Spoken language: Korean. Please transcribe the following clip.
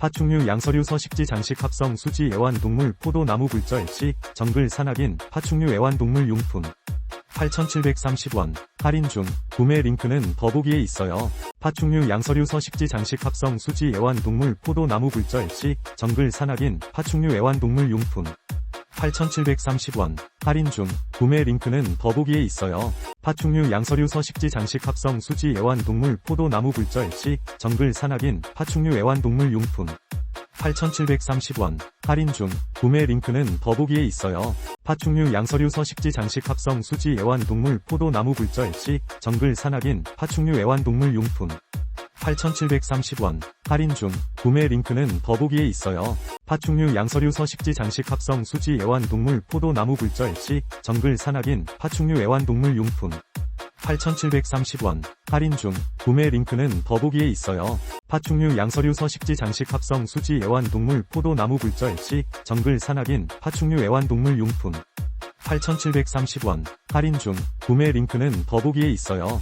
파충류 양서류 서식지 장식 합성 수지 애완동물 포도 나무 굴절 시 정글 산악인 파충류 애완동물 용품. 8,730원. 할인 중. 구매 링크는 더보기에 있어요. 파충류 양서류 서식지 장식 합성 수지 애완동물 포도 나무 굴절 시 정글 산악인 파충류 애완동물 용품. 8,730원 할인 중 구매 링크는 더보기에 있어요. 파충류 양서류 서식지 장식 합성 수지 애완동물 포도 나무 굴절 시 정글 산악인 파충류 애완동물 용품 8,730원 할인 중 구매 링크는 더보기에 있어요. 파충류 양서류 서식지 장식 합성 수지 애완동물 포도 나무 굴절 시 정글 산악인 파충류 애완동물 용품 8,730원 할인 중 구매 링크는 더보기에 있어요. 파충류 양서류 서식지 장식 합성 수지 애완동물 포도 나무 굴절 시 정글 산악인 파충류 애완동물 용품 8,730원 할인 중 구매 링크는 더보기에 있어요. 파충류 양서류 서식지 장식 합성 수지 애완동물 포도 나무 굴절 시 정글 산악인 파충류 애완동물 용품 8,730원 할인 중 구매 링크는 더보기에 있어요.